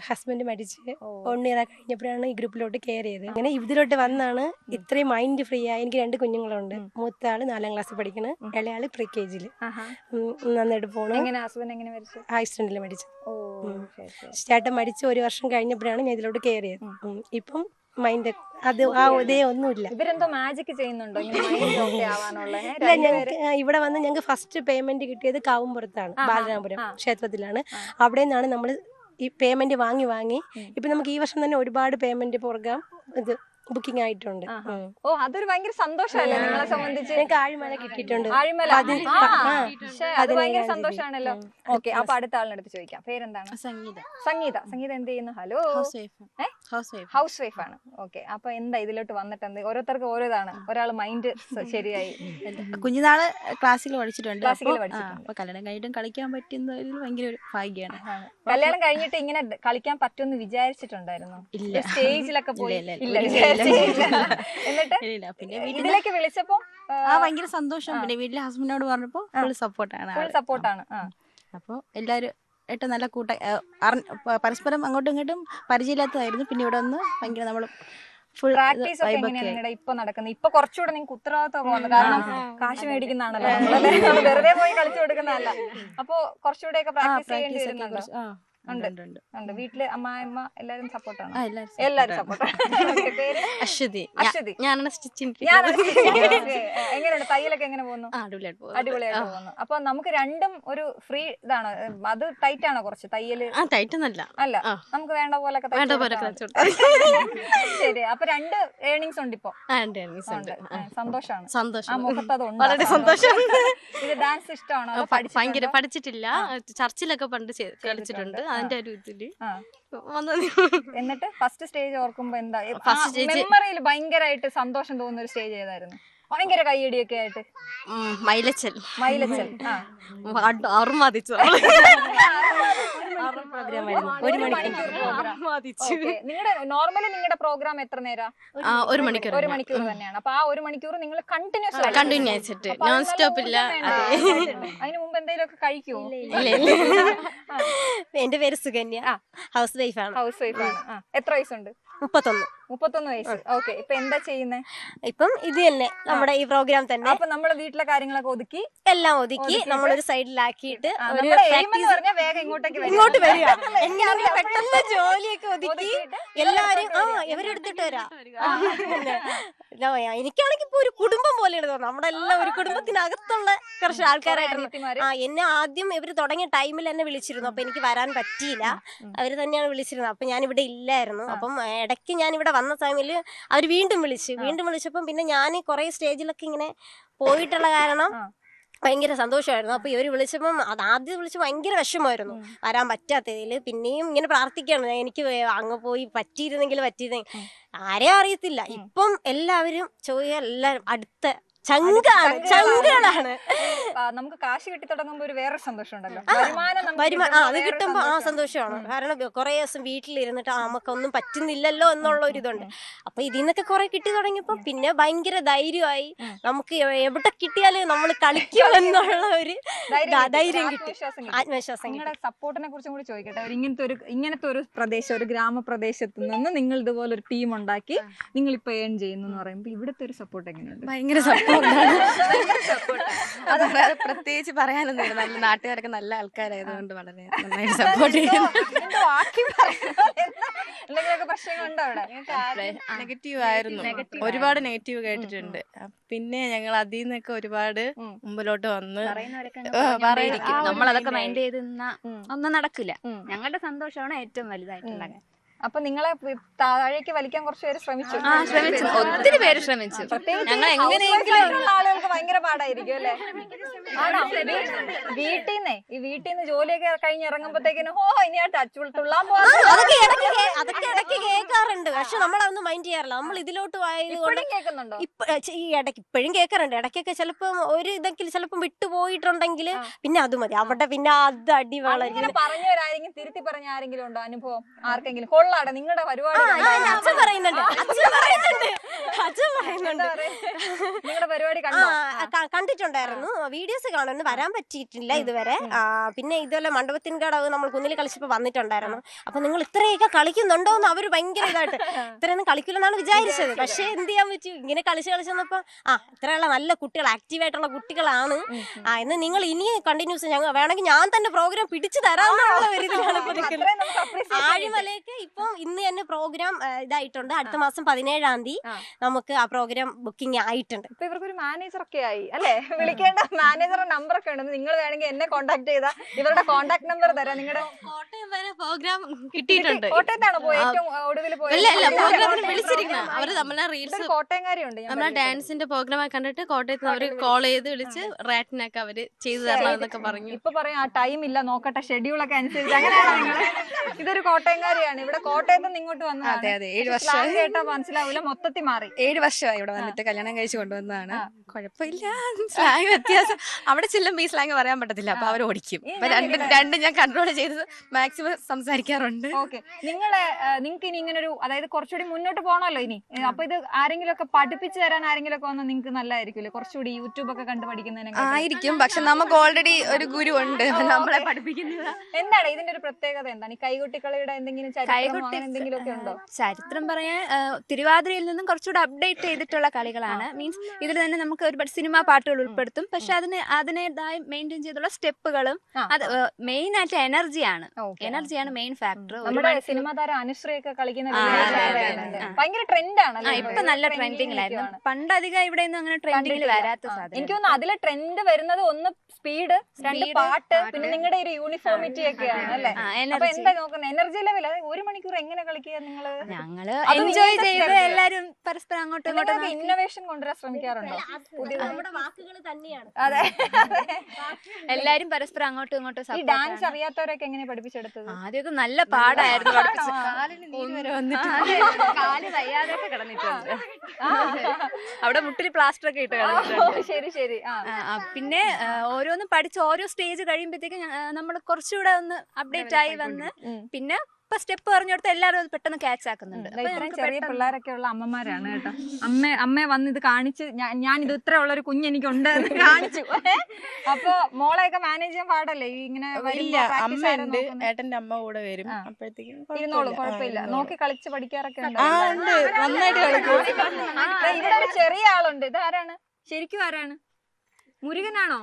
ഹസ്ബൻഡ് മരിച്ച്. വൺ ഇയർ കഴിഞ്ഞപ്പോഴാണ് ഈ ഗ്രൂപ്പിലോട്ട് കയറിയത്. അങ്ങനെ ഇതിലോട്ട് വന്നാണ് ഇത്രയും മൈൻഡ് ഫ്രീ ആയി. എനിക്ക് രണ്ട് കുഞ്ഞുങ്ങളുണ്ട്. മൂത്ത ആൾ നാലാം ക്ലാസ്സിൽ പഠിക്കണ്. ഇളയാൾ പ്രീ കെ ജിയിൽ ആഹാ. നന്നായിട്ട് പോണു. ആക്സിഡന്റിൽ മരിച്ചു. ചേട്ടൻ മരിച്ച് ഒരു വർഷം കഴിഞ്ഞപ്പോഴാണ് ഞാൻ ഇതിലോട്ട് കയറിയത്. ചെയ്തത് ഇപ്പം മൈൻഡ് അത് ആ ഇതേ ഒന്നുമില്ല. ഇവരെന്തോ മാജിക് ചെയ്യുന്നുണ്ടോ? ഇല്ല ഞങ്ങൾക്ക് ഇവിടെ വന്ന് ഞങ്ങൾക്ക് ഫസ്റ്റ് പേയ്മെന്റ് കിട്ടിയത് കാവുംപുറത്താണ് ബാലരാമപുരം. ക്ഷേത്രത്തിലാണ്. അവിടെ നിന്നാണ് നമ്മൾ ഈ പേയ്മെന്റ് വാങ്ങി വാങ്ങി. ഇപ്പൊ നമുക്ക് ഈ വർഷം തന്നെ ഒരുപാട് പേയ്മെന്റ് പ്രോഗ്രാം ഇത് ബുക്കിംഗ് ആയിട്ടുണ്ട്. ഓ അതൊരു ഭയങ്കര സന്തോഷമല്ലേ നിങ്ങളെ സംബന്ധിച്ച്? ഞങ്ങൾക്ക് ആഴിമല കിട്ടിയിട്ടുണ്ട്. ആഴിമല. അത് ഭയങ്കര സന്തോഷമാണല്ലോ. ഓക്കെ അപ്പൊ അടുത്ത ആളിനടുത്ത് ചോദിക്കാം. പേരെന്താണ്? സംഗീത. സംഗീത. സംഗീത എന്ത് ചെയ്യുന്നു? ഹലോ. House wife. ആണ്. ഓക്കെ അപ്പൊ എന്താ ഇതിലോട്ട് വന്നിട്ട് എന്ത്? ഓരോരുത്തർക്ക് ഓരോ ഇതാണ് ഒരാൾ മൈൻഡ് ശരിയായി. കുഞ്ഞുനാൾ ക്ലാസ്സിൽ പഠിച്ചിട്ടുണ്ട്. ക്ലാസ്സിൽ പഠിച്ചിട്ടുണ്ട്. അപ്പൊ കല്യാണം കഴിഞ്ഞിട്ടും കളിക്കാൻ പറ്റുന്നതിൽ ഭയങ്കര ഒരു ഭാഗ്യമാണ് ആണ്. കല്യാണം കഴിഞ്ഞിട്ട് ഇങ്ങനെ കളിക്കാൻ പറ്റുമെന്ന് വിചാരിച്ചിട്ടുണ്ടായിരുന്നു. ഇല്ല. സ്റ്റേജിലൊക്കെ പോയി. ഇല്ല, എന്നിട്ട് പിന്നെ വീട്ടിലേക്ക് വിളിച്ചപ്പോ ആ ഭയങ്കര സന്തോഷം. പിന്നെ വീട്ടിലെ ഹസ്ബൻഡിനോട് പറഞ്ഞപ്പോ ഫുൾ സപ്പോർട്ടാണ് ഫുൾ സപ്പോർട്ടാണ് അപ്പോൾ എല്ലാരും ആയിട്ട് നല്ല കൂട്ട പരസ്പരം അങ്ങോട്ടും ഇങ്ങോട്ടും പരിചയമില്ലാത്തതായിരുന്നു. പിന്നെ ഇവിടെ വന്ന് ഭയങ്കര നമ്മൾ ഫുൾ പ്രാക്ടീസ് ഒക്കെ എങ്ങനെയാണ് ഇപ്പൊ നടക്കുന്നത് ഇപ്പൊ കുറച്ചുകൂടെ നിങ്ങൾക്ക് ഉത്തരവാദിത്തം കാരണം കാശ് മേടിക്കുന്നതാണല്ലോ. വെറുതെ പോയി കളിച്ചു കൊടുക്കുന്നതല്ല. അപ്പൊ കുറച്ചുകൂടെ ഒക്കെ പ്രാക്ടീസ് ചെയ്യേണ്ടി വരുന്നുണ്ടോ? ഉണ്ട്. വീട്ടിൽ അമ്മായിമ്മ എല്ലാരും സപ്പോർട്ടാണ്? എല്ലാരും സപ്പോർട്ടാണ്. അശ്വതി. അശ്വതി. ഞാനാണ് സ്റ്റിച്ചിങ് എങ്ങനെയുണ്ട്? തയ്യലൊക്കെ എങ്ങനെ പോകുന്നു? അടിപൊളിയായിട്ട് പോകും അടിപൊളിയായിട്ട് പോകുന്നു. അപ്പൊ നമുക്ക് രണ്ടും ഒരു ഫ്രീ ഇതാണ്. അത് ടൈറ്റ് ആണോ കുറച്ച്? തയ്യൽ? ടൈറ്റൊന്നല്ല അല്ല. നമുക്ക് വേണ്ട പോലെ അപ്പൊ രണ്ട് ഏണിങ്സ് ഉണ്ട് ഇപ്പൊ. സന്തോഷമാണ്. വളരെ ഇത് ഡാൻസ് ഇഷ്ടമാണോ? ഭയങ്കര പഠിച്ചിട്ടില്ല. ചർച്ചിലൊക്കെ പണ്ട് കളിച്ചിട്ടുണ്ട്. അതിന്റെ ഒരു ഇതിൽ. എന്നിട്ട് ഫസ്റ്റ് സ്റ്റേജ് ഓർക്കുമ്പോ എന്താ? മെമ്മറിയിൽ ഭയങ്കരമായിട്ട് സന്തോഷം തോന്നുന്ന ഒരു സ്റ്റേജ് ഏതായിരുന്നു? ഭയങ്കര കൈയടിയൊക്കെ ആയിട്ട്. മൈലച്ചൽ. മൈലച്ചൽ. ആ. അറുമാതിച്ചു പ്രോഗ്രാം ആയിരുന്നു ഒരു മണിക്കൂർ നിങ്ങളുടെ നോർമലി നിങ്ങളുടെ പ്രോഗ്രാം എത്ര നേരം? ഒരു മണിക്കൂർ ഒരു മണിക്കൂർ തന്നെയാണ്. അപ്പൊ ആ ഒരു മണിക്കൂർ നിങ്ങൾ കണ്ടിന്യൂസ് കണ്ടിന്യൂസ് ആയിട്ട് നോൺ സ്റ്റോപ്പ് ഇല്ല. അതിന് മുമ്പ് എന്തെങ്കിലും ഒക്കെ കഴിക്കുമോ എന്റെ പേര് സുകന്യ. ഹൗസ് വൈഫ് ആണ്. ഹൗസ് വൈഫ് ആണ് എത്ര വയസ്സുണ്ട്? മുപ്പത്തൊന്ന്. മുപ്പത്തൊന്ന് വയസ്സ്. ഓക്കെ ഇപ്പൊ എന്താ ചെയ്യുന്നേ? ഇപ്പം ഇത് തന്നെ നമ്മുടെ ഈ പ്രോഗ്രാം തന്നെ അപ്പൊ നമ്മുടെ വീട്ടിലെ കാര്യങ്ങളൊക്കെ ഒതുക്കി? എല്ലാം ഒതുക്കി നമ്മളൊരു സൈഡിലാക്കിയിട്ട് വേഗം ഇങ്ങോട്ടേക്ക്. ഇങ്ങോട്ട് വരിക. പെട്ടെന്ന് ജോലിയൊക്കെ ഒതുക്കി എല്ലാരും ആ ഇവരെടുത്തിട്ട് വരാം. എനിക്കാണെങ്കിൽ ഇപ്പൊ ഒരു കുടുംബം പോലെയാണ് തോന്നുന്നത്. നമ്മുടെ എല്ലാം ഒരു കുടുംബത്തിനകത്തുള്ള കുറച്ച് ആൾക്കാരായിട്ട്. ആ എന്നെ ആദ്യം ഇവർ തുടങ്ങിയ ടൈമിൽ എന്നെ വിളിച്ചിരുന്നു. അപ്പൊ എനിക്ക് വരാൻ പറ്റിയില്ല. അവർ തന്നെയാണ് വിളിച്ചിരുന്നത്. അപ്പൊ ഞാൻ ഇവിടെ ഇല്ലായിരുന്നു അപ്പം ഇടയ്ക്ക് ഞാൻ ഇവിടെ വന്ന ടൈമിൽ അവർ വീണ്ടും വിളിച്ചു വീണ്ടും വിളിച്ചപ്പം പിന്നെ ഞാൻ കുറെ സ്റ്റേജിലൊക്കെ ഇങ്ങനെ പോയിട്ടുള്ള കാരണം. ഭയങ്കര സന്തോഷമായിരുന്നു. അപ്പൊ ഇവർ വിളിച്ചപ്പം അത് ആദ്യം വിളിച്ച് ഭയങ്കര വിഷമമായിരുന്നു. വരാൻ പറ്റാത്തതിൽ പിന്നെയും ഇങ്ങനെ പ്രാർത്ഥിക്കുകയാണ്. എനിക്ക് അങ്ങ് പോയി പറ്റിയിരുന്നെങ്കിൽ പറ്റിയിരുന്നെങ്കിൽ. ആരെയും അറിയത്തില്ല. ഇപ്പം എല്ലാവരും ചോദിക്കുക എല്ലാവരും അടുത്ത ചങ്കാണ് ചങ്കുകളാണ് നമുക്ക് കാശ് കിട്ടി തുടങ്ങുമ്പോ ഒരു വേറെ സന്തോഷം ഉണ്ടല്ലോ വരുമാനം അത് കിട്ടുമ്പോൾ കിട്ടുമ്പോ ആ സന്തോഷമാണ്. കാരണം കൊറേ ദിവസം വീട്ടിലിരുന്നിട്ട് നമുക്കൊന്നും പറ്റുന്നില്ലല്ലോ എന്നുള്ള ഒരു ഇതുണ്ട് അപ്പൊ ഇതിൽ നിന്നൊക്കെ കുറെ കിട്ടി തുടങ്ങിയപ്പോ പിന്നെ ഭയങ്കര ധൈര്യമായി നമുക്ക് എവിടെ കിട്ടിയാലും നമ്മൾ കളിക്കും എന്നുള്ള ഒരു ധൈര്യം കിട്ടി, ആത്മവിശ്വാസം നിങ്ങളുടെ സപ്പോർട്ടിനെ കുറിച്ചും കൂടി ചോദിക്കട്ടെ. ഇങ്ങനത്തെ ഒരു ഇങ്ങനത്തെ ഒരു പ്രദേശം ഒരു ഗ്രാമപ്രദേശത്ത് നിന്ന് നിങ്ങൾ ഇതുപോലെ ഒരു ടീം ഉണ്ടാക്കി നിങ്ങൾ ഇപ്പൊ ഏൺ ചെയ്യുന്നു പറയുമ്പോൾ ഇവിടുത്തെ ഒരു സപ്പോർട്ട് എങ്ങനെയുണ്ട്? ഭയങ്കര സപ്പോർട്ടാണ് അത് അതല്ലാതെ പ്രത്യേകിച്ച് പറയാനൊന്നുമില്ല. നല്ല നാട്ടുകാരൊക്കെ നല്ല ആൾക്കാരായതുകൊണ്ട് വളരെ നന്നായിട്ട് സപ്പോർട്ട് ചെയ്യുന്നു. നെഗറ്റീവ് ആയിരുന്നു. ഒരുപാട് നെഗറ്റീവ് കേട്ടിട്ടുണ്ട്. പിന്നെ ഞങ്ങൾ അതിൽ നിന്നൊക്കെ ഒരുപാട്. മുമ്പിലോട്ട് വന്ന് പറയുന്നവരൊക്കെ നമ്മൾ അതൊക്കെ നമ്മളതൊക്കെ മൈൻഡ് ചെയ്ത് ഒന്നും നടക്കില്ല. ഞങ്ങളുടെ സന്തോഷമാണ് ഏറ്റവും വലുതായിട്ടുള്ള കാര്യം. അപ്പൊ നിങ്ങളെ താഴേക്ക് വലിക്കാൻ കുറച്ച് പേര് ശ്രമിച്ചു. ആ ശ്രമിച്ചു. ഒത്തിരി പേര് ശ്രമിച്ചു. ഞങ്ങൾ എങ്ങനെയെങ്കിലും ആളുകൾക്ക് ഭയങ്കര പാടായിരിക്കും അല്ലെ? ആണോ? വീട്ടിൽ നിന്നേ ഈ വീട്ടിൽ നിന്ന് ജോലിയൊക്കെ കഴിഞ്ഞ് ഇറങ്ങുമ്പോഴത്തേക്കിനും ഓ ഇനി ആ ടച്ച് തുള്ളാൻ അതൊക്കെ ഇടയ്ക്ക് കേൾക്കാറുണ്ട്. പക്ഷെ നമ്മളതൊന്നും മൈൻഡ് ചെയ്യാറില്ല. നമ്മൾ ഇതിലോട്ട് പോയത് കേൾക്കുന്നുണ്ടോ? ഈ ഇടയ്ക്ക് ഇപ്പോഴും കേൾക്കാറുണ്ട്. ഇടയ്ക്കൊക്കെ ചിലപ്പം ഒരു ഇതൊക്കെ ചിലപ്പം വിട്ടുപോയിട്ടുണ്ടെങ്കിൽ പിന്നെ അത് മതി. അവിടെ പിന്നെ അത് അടിവള പറഞ്ഞു പറഞ്ഞവരാരെങ്കിലും തിരുത്തി പറഞ്ഞ ആരെങ്കിലും ഉണ്ടോ? അനുഭവം? ആർക്കെങ്കിലും? കൊള്ളാടെ നിങ്ങളുടെ പരിപാടി അച്ഛൻ പറയുന്നുണ്ട്. അച്ഛൻ പറയുന്നുണ്ട്. അച്ഛൻ പറയുന്നുണ്ട്. നിങ്ങളുടെ പരിപാടി കണ്ടോ? കണ്ടിട്ടുണ്ടായിരുന്നു. വീഡിയോസ് കാണുന്നു വരാൻ പറ്റിയിട്ടില്ല ഇതുവരെ. പിന്നെ ഇതുപോലെ മണ്ഡപത്തിൻ കടവ് നമ്മൾ കുന്നിൽ കളിച്ചപ്പോ വന്നിട്ടുണ്ടായിരുന്നു. അപ്പൊ നിങ്ങൾ ഇത്രയൊക്കെ കളിക്കുന്നുണ്ടോ എന്ന് അവർ ഭയങ്കര ഇതായിട്ട്. ഇത്രയൊന്നും കളിക്കില്ലെന്നാണ് വിചാരിച്ചത്. പക്ഷെ എന്ത് ചെയ്യാൻ പറ്റും? ഇങ്ങനെ കളിച്ച് കളിച്ചപ്പോ ആ ഇത്രയുള്ള നല്ല കുട്ടികൾ ആക്റ്റീവ് ആയിട്ടുള്ള കുട്ടികളാണ്. ആ എന്ന് നിങ്ങൾ ഇനിയും കണ്ടിന്യൂസ് ഞങ്ങൾ വേണമെങ്കിൽ ഞാൻ തന്നെ പ്രോഗ്രാം പിടിച്ചു തരാമെന്നുള്ള ഒരു ഇതിലാണ്. ആഴിമലയ്ക്ക് ഇപ്പം ഇന്ന് തന്നെ പ്രോഗ്രാം ഇതായിട്ടുണ്ട്. അടുത്ത മാസം പതിനേഴാം തീയതി നമുക്ക് ആ പ്രോഗ്രാം ബുക്കിംഗ് ആയിട്ടുണ്ട്. ഇപ്പൊ ഇവർക്ക് ഒരു മാനേജർ ഒക്കെ ആയി അല്ലെ? വിളിക്കേണ്ട മാനേജറുടെ നമ്പർ ഒക്കെ ഉണ്ട്. നിങ്ങൾ വേണമെങ്കിൽ എന്നെ കോൺടാക്ട് ചെയ്താൽ ഇവരുടെ കോൺടാക്ട് നമ്പർ തരാം. നിങ്ങളുടെ കോട്ടയം വരെ പ്രോഗ്രാം കിട്ടിയിട്ടുണ്ട്. കോട്ടയത്താണോ ഏറ്റവും ഒടുവിൽ വിളിച്ചിരിക്കണം അവർ നമ്മളെ റീൽസ് കോട്ടയംകാരിയുണ്ട് നമ്മളെ. ഡാൻസിന്റെ പ്രോഗ്രാം കണ്ടിട്ട് കോട്ടയത്ത് അവർ കോൾ ചെയ്ത് വിളിച്ച് റാറ്റിനൊക്കെ അവർ ചെയ്തു തരണം എന്നൊക്കെ പറഞ്ഞു. ഇപ്പൊ പറയാം ആ ടൈം ഇല്ല നോക്കട്ടെ ഷെഡ്യൂൾ ഒക്കെ അനുസരിച്ച്. അങ്ങനെയാണോ ഇതൊരു കോട്ടയംകാരിയാണ്. ഇവിടെ കോട്ടയത്ത് ഇങ്ങോട്ട് വന്നതാണ്. അതെ അതെ. ഏഴ് വർഷം. കേട്ടാ മനസ്സിലാവില്ല മൊത്തത്തിൽ മാറി. ഏഴ് വർഷമായി ഇവിടെ വന്നിട്ട് കല്യാണം കഴിച്ച് കൊണ്ടുവന്നതാണ്. കുഴപ്പമില്ല. സ്ലാങ് വ്യത്യാസം. അവിടെ ചെല്ലുമ്പോ ഈ സ്ലാങ് പറയാൻ പറ്റത്തില്ല. അപ്പൊ അവർ ഓടിക്കും. രണ്ടും രണ്ട് ഞാൻ കൺട്രോൾ ചെയ്ത് മാക്സിമം സംസാരിക്കാറുണ്ട്. ഓക്കെ. നിങ്ങളെ നിങ്ങൾക്ക് ഇനി ഇങ്ങനെ ഒരു അതായത് കുറച്ചുകൂടി മുന്നോട്ട് പോകണമല്ലോ ഇനി. അപ്പൊ ഇത് ആരെങ്കിലും ഒക്കെ പഠിപ്പിച്ചു തരാൻ ആരെങ്കിലും ഒക്കെ വന്നാൽ നിങ്ങൾക്ക് നല്ലതായിരിക്കുമല്ലേ കുറച്ചുകൂടി യൂട്യൂബ് ഒക്കെ കണ്ട് പഠിക്കുന്നതിനെ ആയിരിക്കും. പക്ഷെ നമുക്ക് ഓൾറെഡി ഒരു ഗുരു ഉണ്ട്. നമ്മളെ പഠിപ്പിക്കുന്നത്. എന്താണ് ഇതിന്റെ ഒരു പ്രത്യേകത എന്താണ്? ഈ കൈകൊട്ടിക്കളിയുടെ എന്തെങ്കിലും അങ്ങനെ ഉണ്ടോ? ചരിത്രം പറയാൻ തിരുവാതിരയിൽ നിന്നും കുറച്ചുകൂടെ അപ്ഡേറ്റ് ചെയ്തിട്ടുള്ള കളികളാണ്. മീൻസ് ഇതിൽ തന്നെ നമുക്ക് ഒരുപാട് സിനിമാ പാട്ടുകൾ ഉൾപ്പെടുത്തും. പക്ഷെ അതിന് അതിനേതായി മെയിന്റെയിൻ ചെയ്തുള്ള സ്റ്റെപ്പുകളും അത് മെയിൻ ആയിട്ട് എനർജിയാണ്. എനർജിയാണ് മെയിൻ ഫാക്ടർ നമ്മുടെ സിനിമാ താരം അനുശ്രീ കളിക്കുന്ന. ഭയങ്കര ഇപ്പൊ നല്ല ട്രെൻഡിങ്ങിലായിരുന്നു പണ്ട് അധികം ഇവിടെ ഒന്നും അങ്ങനെ ട്രെൻഡിങ്ങിൽ വരാത്ത സാധനം എനിക്ക് തോന്നുന്നു അതിലെ ട്രെൻഡ് വരുന്നത് ഒന്ന് സ്പീഡ് രണ്ട് പാട്ട്. പിന്നെ നിങ്ങളുടെ ഒരു യൂണിഫോമിറ്റി ഒക്കെയാണ് അല്ലേ? അപ്പൊ എന്താ നോക്കുന്നത് എനർജി ലെവൽ ഒരു മണിക്കൂർ എങ്ങനെ കളിക്കുക നിങ്ങൾ? ഞങ്ങൾ എൻജോയ് ചെയ്ത്. എല്ലാരും പരസ്പരം അങ്ങോട്ടും ഇങ്ങോട്ടും നോക്കി. ഇന്നോവേഷൻ കൊണ്ടുവരാൻ ശ്രമിക്കാറുണ്ടോ? നമ്മുടെ വാക്കുകൾ തന്നെയാണ്. അതെ. എല്ലാരും പരസ്പരം അങ്ങോട്ടും ഇങ്ങോട്ടും ഈ ഡാൻസ് അറിയാത്തവരൊക്കെ എങ്ങനെ പഠിപ്പിച്ചെടുത്തത്? ആദ്യമൊക്കെ നല്ല പാടായിരുന്നു പഠിപ്പിച്ച്. കാലിന് നീര് വരെ വന്നിട്ട് അതെ, കാൽ വയ്യാതെയൊക്കെ കിടന്നിട്ടുണ്ട്. അവിടെ മുട്ടിൽ പ്ലാസ്റ്റർ ഒക്കെ ഇട്ട് ശരി ശരി. പിന്നെ ആ, ഓരോന്നും പഠിച്ച് ഓരോ സ്റ്റേജ് കഴിയുമ്പോഴത്തേക്കും നമ്മൾ കുറച്ചുകൂടെ ഒന്ന് അപ്ഡേറ്റ് ആയി വന്ന് പിന്നെ ഇപ്പൊ സ്റ്റെപ്പ് പറഞ്ഞു കൊടുത്ത് എല്ലാവരും അത് പെട്ടെന്ന് ക്യാച്ച് ആക്കുന്നുണ്ട്. ചെറിയ പിള്ളേരൊക്കെ ഉള്ള അമ്മമാരാണ് കേട്ടോ. അമ്മ അമ്മ വന്ന് ഇത് കാണിച്ച് ഞാൻ ഇത് ഇത്ര ഉള്ള ഒരു കുഞ്ഞ് എനിക്ക് ഉണ്ട് കാണിച്ചു? അപ്പൊ മോളെയൊക്കെ മാനേജ് ചെയ്യാൻ പാടല്ലേ? ഇങ്ങനെ ഇല്ല അമ്മ ഉണ്ട്. ഏട്ടന്റെ അമ്മ കൂടെ വരും. അപ്പോഴത്തേക്കും ഇരുന്നോളും കുഴപ്പമില്ല. നോക്കി കളിച്ച് പഠിക്കാറൊക്കെ ഉണ്ട്. ഇവിടെ ഒരു ചെറിയ ആളുണ്ട്. ഇതാരാണ്? ശരിക്കും ആരാണ്? മുരുകനാണോ?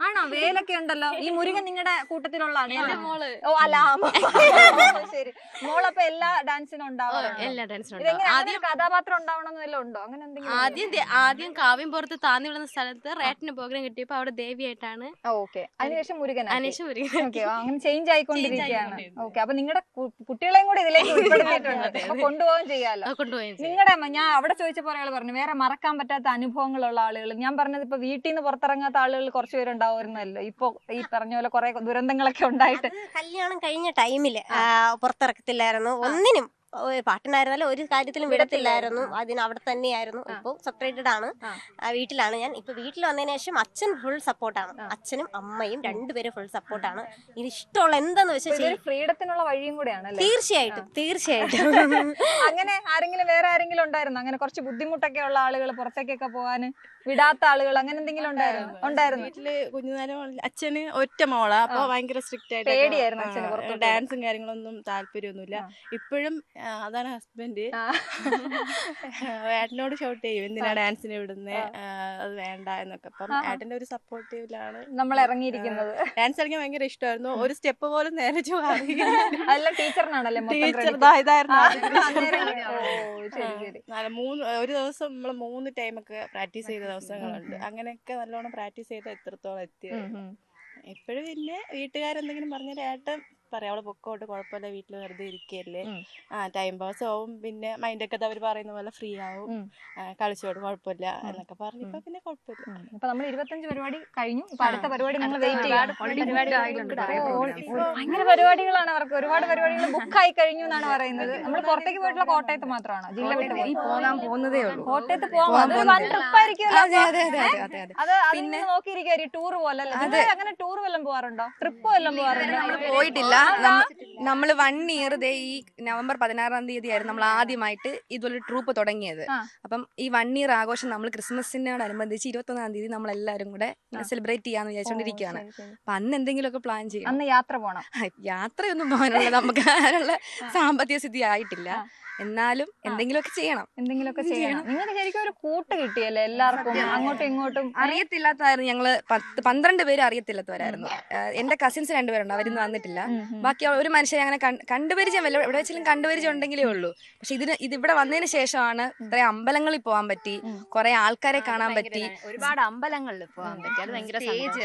ആണോ? വേലൊക്കെ ഉണ്ടല്ലോ. ഈ മുരുകൻ നിങ്ങളുടെ കൂട്ടത്തിലുള്ള ഓ അല്ല ആ, മോ- ശരി മോളപ്പൊ എല്ലാ ഡാൻസിനും എല്ലാ ഡാൻസിനും അങ്ങനെ കഥാപാത്രം ഉണ്ടാവണമെന്ന് ഉണ്ടോ? അങ്ങനെ എന്തെങ്കിലും ആദ്യം ആദ്യം കാവ്യം പുറത്ത് താന്നി വിടുന്ന സ്ഥലത്ത് റേറ്റിന് പ്രോഗ്രാം കിട്ടിയപ്പോ അവിടെ ദേവിയായിട്ടാണ് ഓക്കെ. അതിനുശേഷം മുരുകൻ അനേഷ് ഓക്കെ അങ്ങനെ ചേഞ്ച് ആയിക്കൊണ്ടിരിക്കുകയാണ്. ഓക്കെ അപ്പൊ നിങ്ങളുടെ കുട്ടികളെയും കൂടെ ഇതിലേക്ക് ഉൾപ്പെടുത്തിയിട്ടുണ്ട്. കൊണ്ടുപോകാൻ ചെയ്യാലോ? കൊണ്ടുപോയി നിങ്ങളുടെ ഞാൻ അവിടെ ചോദിച്ചപ്പോൾ ഒരാൾ പറഞ്ഞു വേറെ മറക്കാൻ പറ്റാത്ത അനുഭവങ്ങളുള്ള ആളുകൾ. ഞാൻ പറഞ്ഞത് ഇപ്പൊ വീട്ടിൽ നിന്ന് പുറത്തിറങ്ങാത്ത ആളുകൾ കുറച്ച് പേരുണ്ടാവുമായിരുന്നല്ലോ. ഇപ്പൊ ഈ പറഞ്ഞ പോലെ കുറെ ദുരന്തങ്ങളൊക്കെ ഉണ്ടായിട്ട്. കല്യാണം കഴിഞ്ഞ ടൈമിൽ പുറത്തിറക്കത്തില്ലായിരുന്നു. ഒന്നിനും പാട്ടിനായിരുന്നാലും ഒരു കാര്യത്തിലും വിടത്തില്ലായിരുന്നു. അതിന് അവിടെ തന്നെയായിരുന്നു. ഇപ്പൊ സെപ്പറേറ്റഡ് ആണ്. വീട്ടിലാണ് ഞാൻ. ഇപ്പൊ വീട്ടിൽ വന്നതിന് ശേഷം അച്ഛൻ ഫുൾ സപ്പോർട്ടാണ് അച്ഛനും അമ്മയും രണ്ടുപേരും ഫുൾ സപ്പോർട്ടാണ് ഇനി ഇഷ്ടമുള്ള എന്താന്ന് വെച്ചാൽ ഫ്രീഡത്തിനുള്ള വഴിയും കൂടെയാണ് തീർച്ചയായിട്ടും തീർച്ചയായിട്ടും. അങ്ങനെ ആരെങ്കിലും വേറെ ആരെങ്കിലും ഉണ്ടായിരുന്നു? അങ്ങനെ കുറച്ച് ബുദ്ധിമുട്ടൊക്കെ ഉള്ള ആളുകൾ പുറത്തേക്കൊക്കെ പോകാൻ വിടാത്ത ആളുകൾ അങ്ങനെ എന്തെങ്കിലും ഉണ്ടായിരുന്നു. ഉണ്ടായിരുന്നു? വീട്ടിൽ കുഞ്ഞുനേരം അച്ഛന് ഒറ്റ മോളാ. അപ്പൊ ഭയങ്കര സ്ട്രിക്റ്റ് ആയിട്ട് അച്ഛന് ഡാൻസും കാര്യങ്ങളൊന്നും താല്പര്യമൊന്നുമില്ല. ഇപ്പോഴും അതാണ് ഹസ്ബൻഡ്. ഏട്ടനോട് ഷോട്ട് ചെയ്യും എന്തിനാ ഡാൻസിന് വിടുന്നേ? അത് വേണ്ട എന്നൊക്കെ. അപ്പം. ഏട്ടന്റെ ഒരു സപ്പോർട്ടീവിലാണ് നമ്മൾ ഇറങ്ങിയിരിക്കുന്നത്. ഡാൻസ് കളിക്കാൻ ഭയങ്കര ഇഷ്ടമായിരുന്നു. ഒരു സ്റ്റെപ്പ് പോലും നേരെ അല്ല ടീച്ചറിനാണല്ലേ ടീച്ചർ? ഇതായിരുന്നു മൂന്ന് ഒരു ദിവസം നമ്മൾ മൂന്ന് ടൈമൊക്കെ പ്രാക്ടീസ് ചെയ്ത ദിവസങ്ങളുണ്ട്. അങ്ങനെയൊക്കെ നല്ലോണം പ്രാക്ടീസ് ചെയ്ത് എത്രത്തോളം എത്തിയത്. ഇപ്പോഴും പിന്നെ വീട്ടുകാരെന്തെങ്കിലും പറഞ്ഞാൽ ഏട്ടൻ പറയാം. അവൾ പൊക്കോട്ട് കുഴപ്പമില്ല. വീട്ടിൽ വെറുതെ ഇരിക്കല്ലേ. ആ ടൈം പാസ് ആവും. പിന്നെ മൈൻഡൊക്കെ അവർ പറയുന്ന പോലെ ഫ്രീ ആവും. കളിച്ചോട് കുഴപ്പമില്ല എന്നൊക്കെ പറഞ്ഞപ്പോ പിന്നെ കുഴപ്പമില്ല. ഉം. ഇപ്പൊ നമ്മൾ ഇരുപത്തഞ്ച് പരിപാടി കഴിഞ്ഞു. അടുത്ത പരിപാടി നമ്മൾ ഭയങ്കര പരിപാടികളാണ് അവർക്ക്. ഒരുപാട് പരിപാടികൾ ബുക്ക് ആയി കഴിഞ്ഞു എന്നാണ് പറയുന്നത്. നമ്മൾ പുറത്തേക്ക് പോയിട്ടുള്ള കോട്ടയത്ത് മാത്രമാണ്. ജില്ല വിട്ട് പോയി പോകാൻ പോകുന്നതേ ഉള്ളൂ. കോട്ടയത്ത് പോകാൻ ട്രിപ്പ് അതെ നോക്കിയിരിക്കും ടൂർ പോലെ അങ്ങനെ ടൂർ വല്ലതും പോവാറുണ്ടോ? ട്രിപ്പ് വല്ലതും പോകാറുണ്ടോ നമ്മൾ പോയിട്ടില്ല നമ്മൾ വൺ ഇയർ ദേ ഈ നവംബർ പതിനാറാം തീയതി ആയിരുന്നു നമ്മൾ ആദ്യമായിട്ട് ഇതുപോലെ ട്രൂപ്പ് തുടങ്ങിയത്. അപ്പം ഈ വൺ ഇയർ ആഘോഷം നമ്മൾ ക്രിസ്മസിനോടനുബന്ധിച്ച് ഇരുപത്തൊന്നാം തീയതി നമ്മൾ എല്ലാവരും കൂടെ സെലിബ്രേറ്റ് ചെയ്യാന്ന് വിചാരിച്ചോണ്ടിരിക്കുകയാണ്. അപ്പൊ അന്ന് എന്തെങ്കിലുമൊക്കെ പ്ലാൻ ചെയ്യണം അന്ന് യാത്ര പോകണം യാത്രയൊന്നും പോകാനുള്ള നമുക്ക് അതിനുള്ള സാമ്പത്തിക സ്ഥിതി ആയിട്ടില്ല. എന്നാലും എന്തെങ്കിലുമൊക്കെ ചെയ്യണം. എന്തെങ്കിലുമൊക്കെ ചെയ്യണം. നിങ്ങൾക്ക് ശരിക്കും ഒരു കൂട്ട് കിട്ടിയല്ലേ എല്ലാവർക്കും? അങ്ങോട്ടും ഇങ്ങോട്ടും. അറിയത്തില്ലാത്തതായിരുന്നു ഞങ്ങൾ പത്ത് പന്ത്രണ്ട് പേര് അറിയത്തില്ലാത്തവരായിരുന്നു. എന്റെ കസിൻസ് രണ്ടുപേരുണ്ട്. അവരിന്ന് വന്നിട്ടില്ല. ബാക്കി ഒരു മനുഷ്യരെ അങ്ങനെ കണ്ട്- കണ്ടുപരിചയം വല്ല എവിടെ വെച്ചാലും കണ്ടുപരിചയം ഉണ്ടെങ്കിലേ ഉള്ളൂ. പക്ഷെ ഇതിന് ഇത് ഇവിടെ വന്നതിന് ശേഷമാണ് ഇത്രയും അമ്പലങ്ങളിൽ പോകാൻ പറ്റി കുറെ ആൾക്കാരെ കാണാൻ പറ്റി. ഒരുപാട് അമ്പലങ്ങളിൽ പോകാൻ പറ്റി. അത് ഭയങ്കര സ്റ്റേജ്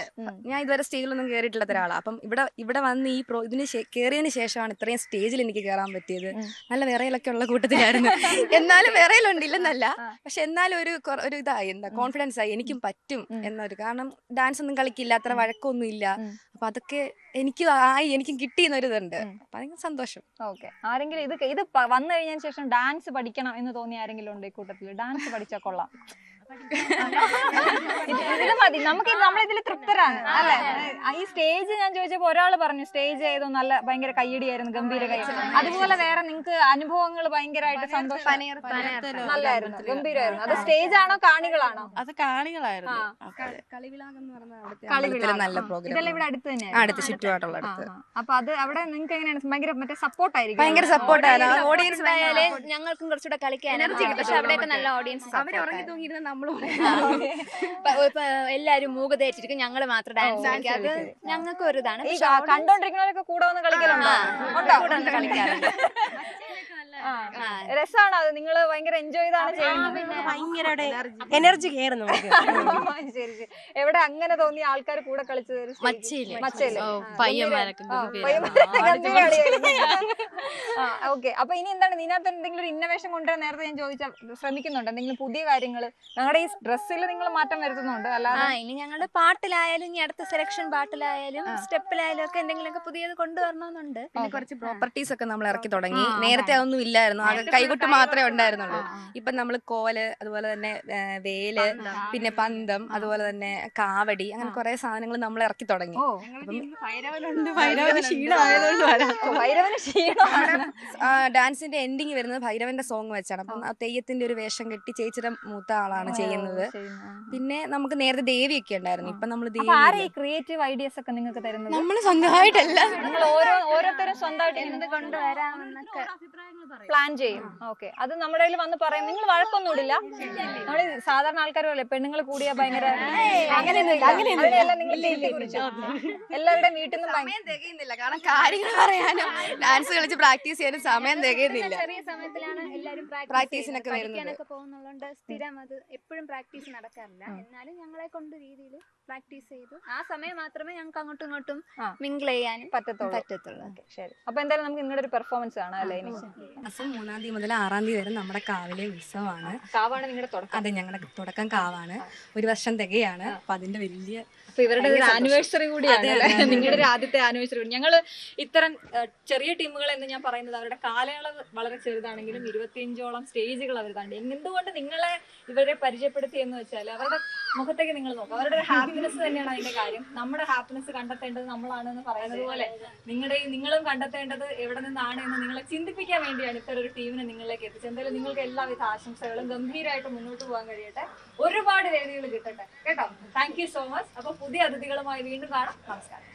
ഞാൻ ഇതുവരെ സ്റ്റേജിലൊന്നും കയറിയിട്ടില്ലാത്ത ഒരാളാണ് അപ്പം ഇവിടെ ഇവിടെ വന്ന് ഈ പ്രോ ഇതിന് കയറിയതിന് ശേഷമാണ് ഇത്രയും സ്റ്റേജിൽ എനിക്ക് കയറാൻ പറ്റിയത്. നല്ല വിറയിലൊക്കെ ഉള്ള കൂട്ടത്തിലായിരുന്നു. എന്നാലും വിറയിലുണ്ടില്ലെന്നല്ല. പക്ഷെ എന്നാലും ഒരു ഒരു ഇതായി. എന്താ കോൺഫിഡൻസ് ആയി. എനിക്കും പറ്റും എന്നൊരു. കാരണം ഡാൻസ് ഒന്നും കളിക്കില്ല അത്ര വഴക്കൊന്നും ഇല്ല അപ്പൊ അതൊക്കെ എനിക്ക് ആയി എനിക്കും കിട്ടിയെന്നൊരു ഇതുണ്ട് അപ്പൊ സന്തോഷം. ഓക്കെ. ആരെങ്കിലും ഇത് ഇത് വന്നു കഴിഞ്ഞതിന് ശേഷം ഡാൻസ് പഠിക്കണം എന്ന് തോന്നിയ ആരെങ്കിലും ഉണ്ട് ഈ കൂട്ടത്തിൽ ഡാൻസ് പഠിച്ചാൽ കൊള്ളാം. ഇത് മതി നമുക്ക് നമ്മൾ ഇതിൽ തൃപ്തരാണ് അല്ലെ? ഈ സ്റ്റേജ് ഞാൻ ചോദിച്ചപ്പോ ഒരാൾ പറഞ്ഞു സ്റ്റേജ് ഏതോ നല്ല ഭയങ്കര കയ്യടിയായിരുന്നു ഗംഭീര കൈ അതുപോലെ വേറെ നിങ്ങൾക്ക് അനുഭവങ്ങൾ ഭയങ്കരമായിട്ട് സന്തോഷം നല്ലായിരുന്നു ഗംഭീരമായിരുന്നു അത് സ്റ്റേജ് ആണോ കാണികളാണോ? അത് കാണികളായിരുന്നു. ഇതെല്ലാം ഇവിടെ അടുത്ത് തന്നെ അടുത്ത് ചുറ്റുപാടുള്ള അപ്പൊ അത് അവിടെ നിങ്ങൾക്ക് എങ്ങനെയാണ്? ഭയങ്കര മറ്റേ സപ്പോർട്ട് ആയിരിക്കും. ഭയങ്കര സപ്പോർട്ട് ഓഡിയൻസ് ഞങ്ങൾക്കും കുറച്ചുകൂടെ കളിക്കാൻ എനർജി കിട്ടും പക്ഷെ അവിടെയൊക്കെ നല്ല ഓഡിയൻസ് അവർ ഉറങ്ങി തൂങ്ങിയിരുന്ന നമ്മളും എല്ലാരും മൂകതേറ്റിരിക്കും ഞങ്ങൾ മാത്രം ഡാൻസ് കളിക്കുക അത് ഞങ്ങൾക്ക് ഒരു ഇതാണ് കണ്ടോണ്ടിരിക്കുന്നവരൊക്കെ കൂടെ വന്ന് കളിക്കലുണ്ടോ? കളിക്കാറുണ്ട്. രസമാണോ അത്. നിങ്ങൾ ഭയങ്കര എൻജോയ് ചെയ്താണ് ചെയ്യുന്നത്. എനർജി കയറുന്നു ശരി എവിടെ അങ്ങനെ തോന്നിയ ആൾക്കാർ കൂടെ കളിച്ചത് ഓക്കെ അപ്പൊ ഇനി എന്താണ്? ഇതിനകത്ത് എന്തെങ്കിലും ഒരു ഇന്നോവേഷൻ കൊണ്ടുവരാൻ നേരത്തെ ഞാൻ ചോദിച്ച ശ്രമിക്കുന്നുണ്ട്? എന്തെങ്കിലും പുതിയ കാര്യങ്ങൾ ഞങ്ങളുടെ ഈ ഡ്രസ്സിൽ നിങ്ങൾ മാറ്റം വരുത്തുന്നുണ്ട്. ആ അല്ലാതെ ഇനി ഞങ്ങളുടെ പാട്ടിലായാലും ഇനി അടുത്ത സെലക്ഷൻ പാട്ടിലായാലും സ്റ്റെപ്പിലായാലും ഒക്കെ എന്തെങ്കിലുമൊക്കെ പുതിയത് കൊണ്ടുവരണമെന്നുണ്ട്. പിന്നെ കുറച്ച് പ്രോപ്പർട്ടീസ് ഒക്കെ നമ്മൾ ഇറക്കി തുടങ്ങി. നേരത്തെ അതൊന്നും ഇല്ലായിരുന്നു. ആകെ കൈകൊട്ട് മാത്രമേ ഉണ്ടായിരുന്നുള്ളൂ. ഇപ്പൊ നമ്മൾ കോൽ അതുപോലെ തന്നെ വേൽ പിന്നെ പന്തം അതുപോലെ തന്നെ കാവടി അങ്ങനെ കുറെ സാധനങ്ങൾ നമ്മൾ ഇറക്കി തുടങ്ങി. ഡാൻസിന്റെ എൻഡിങ് വരുന്നത് ഭൈരവന്റെ സോങ് വെച്ചാണ്. അപ്പം തെയ്യത്തിന്റെ ഒരു വേഷം കെട്ടി ചേച്ചിയുടെ മൂത്ത ആളാണ് ചെയ്യുന്നത്. പിന്നെ നമുക്ക് നേരത്തെ ദേവിയൊക്കെ ഉണ്ടായിരുന്നു. ഇപ്പൊ നമ്മൾ ആരാ ദേവി ഈ ക്രിയേറ്റീവ് ഐഡിയാസ് ഒക്കെ നിങ്ങൾക്ക് തരുന്നത്? നമ്മൾ സ്വന്തമായിട്ടല്ല. നിങ്ങൾ ഓരോ ഓരോരുത്തരും സ്വന്തമായിട്ട് എന്ത് കൊണ്ടുവരാമെന്നൊക്കെ പ്ലാൻ ചെയ്യും. ഓക്കെ അത് നമ്മുടെ കയ്യിൽ വന്ന് പറയും നിങ്ങൾ വഴക്കൊന്നും ഇടില്ല. നമ്മൾ സാധാരണ ആൾക്കാർ പോലെ പെണ്ണുങ്ങൾ കൂടിയ ഭയങ്കര എല്ലാവരുടെ എല്ലാവരുടെയും വീട്ടിൽ നിന്നും ഭയങ്കര സമയം തികയുന്നില്ല. കാരണം കാര്യങ്ങൾ പറയാനും ഡാൻസ് കളിച്ച് പ്രാക്ടീസ് ചെയ്യാനും സമയം തികയുന്നില്ല. ചെറിയ സമയത്തിലാണ് എല്ലാരും പ്രാക്ടീസിനൊക്കെ വരുന്നത്. സ്ഥിരം അത് എപ്പോഴും പ്രാക്ടീസ് നടക്കാറില്ല. എന്നാലും ഞങ്ങളെ കൊണ്ട് രീതിയിൽ പ്രാക്ടീസ് ചെയ്ത്. ആ സമയം മാത്രമേ ഞങ്ങൾക്ക് അങ്ങോട്ടും ഇങ്ങോട്ടും. മിങ്കിൾ ചെയ്യാനും പറ്റത്തുള്ളൂ. പറ്റത്തുള്ളൂ. ശരി. അപ്പൊ എന്തായാലും നമുക്ക് നിങ്ങളുടെ ഒരു പെർഫോമൻസ് ആണ് അല്ലേ മാസം മൂന്നാം തീയതി മുതൽ ആറാം തീയതി വരെ നമ്മുടെ കാവിലെ ഉത്സവമാണ്. കാവാണ് നിങ്ങളുടെ തുടക്കം. അതെ ഞങ്ങളുടെ തുടക്കം കാവാണ്. ഒരു വർഷം തികയാണ്. അപ്പൊ അതിന്റെ വലിയ ഇവരുടെ ഒരു ആനിവേഴ്സറി കൂടിയാണ്? നിങ്ങളുടെ ഒരു ആദ്യത്തെ ആനിവേഴ്സറി കൂടി. ഞങ്ങൾ ഇത്തരം ചെറിയ ടീമുകൾ എന്ന് ഞാൻ പറയുന്നത് അവരുടെ കാലയളവ് വളരെ ചെറുതാണെങ്കിലും ഇരുപത്തിയഞ്ചോളം സ്റ്റേജുകൾ അവർ താണ്ടി. എന്തുകൊണ്ട് നിങ്ങളെ ഇവരെ പരിചയപ്പെടുത്തി എന്ന് വെച്ചാൽ അവരുടെ മുഖത്തേക്ക് നിങ്ങൾ നോക്കുക അവരുടെ ഒരു ഹാപ്പിനെസ് തന്നെയാണ് അതിന്റെ കാര്യം. നമ്മുടെ ഹാപ്പിനെസ് കണ്ടെത്തേണ്ടത് നമ്മളാണെന്ന് പറയുന്നത് പോലെ നിങ്ങളുടെ നിങ്ങളും കണ്ടെത്തേണ്ടത് എവിടെ നിന്നാണ് എന്ന് നിങ്ങളെ ചിന്തിപ്പിക്കാൻ വേണ്ടിയാണ് ഇത്തരം ഒരു ടീമിനെ നിങ്ങളിലേക്ക് എത്തിച്ചത്. എന്തായാലും നിങ്ങൾക്ക് എല്ലാവിധ ആശംസകളും ഗംഭീരമായിട്ട് മുന്നോട്ട് പോകാൻ കഴിയട്ടെ. ഒരുപാട് വേദികൾ കിട്ടട്ടെ. കേട്ടോ? താങ്ക് സോ മച്ച് അപ്പൊ പുതിയ അതിഥികളുമായി വീണ്ടും കാണാം. നമസ്കാരം.